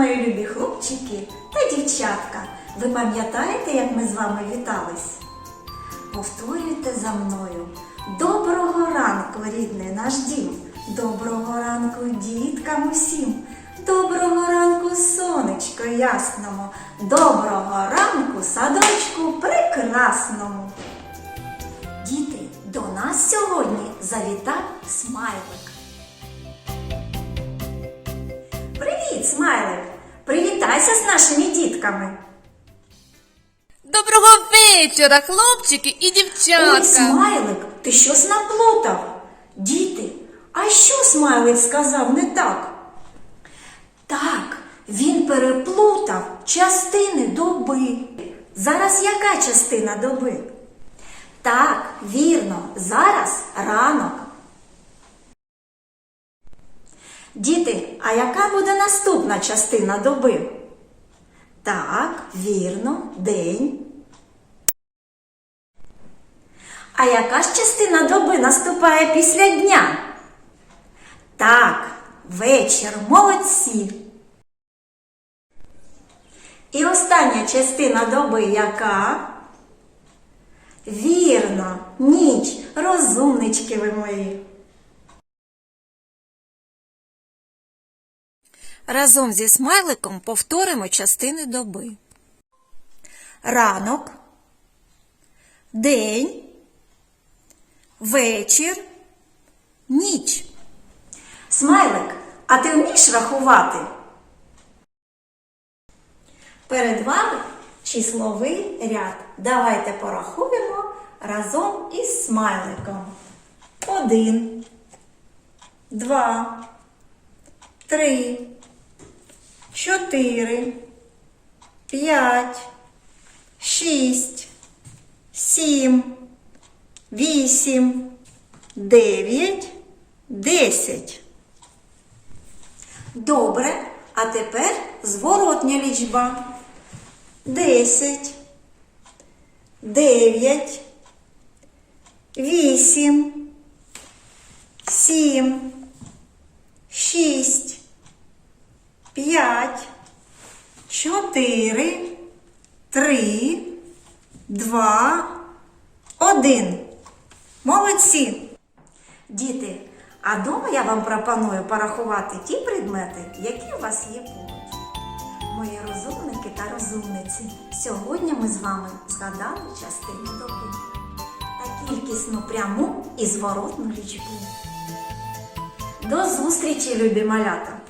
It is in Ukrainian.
мої любі хлопчики та дівчатка. Ви пам'ятаєте, як ми з вами вітались? Повторюйте за мною. Доброго ранку, рідний наш дім. Доброго ранку, діткам усім. Доброго ранку, сонечко ясному. Доброго ранку, садочку прекрасному. Діти, до нас сьогодні завітав смайлик. Привіт, смайлик! Привітайся з нашими дітками. Доброго вечора, хлопчики і Ой, смайлик, ти щось наплутав? Діти, а що смайлик сказав не так? Так, він переплутав частини доби. Зараз яка частина доби? Так, вірно, зараз ранок. Діти, а яка буде наступна частина доби? Так, вірно, день. А яка ж частина доби наступає після дня? Так, вечір, молодці. І остання частина доби яка? Вірно, ніч, розумнички ви мої. Разом зі смайликом повторимо частини доби. Ранок, день, вечір, ніч. Смайлик, а ти вмієш рахувати? Перед вами числовий ряд. Давайте порахуємо разом із смайликом. Один, два, три, чотири, п'ять, шість, сім, вісім, дев'ять, десять. Добре, а тепер зворотня лічба. Десять, дев'ять, вісім, сім, шість, п'ять, чотири, три, два, один. Молодці! Діти, а дома я вам пропоную порахувати ті предмети, які у вас є поруч. Мої розумники та розумниці, сьогодні ми з вами згадали частини доби та кількісну пряму і зворотну лічбу. До зустрічі, любі малята!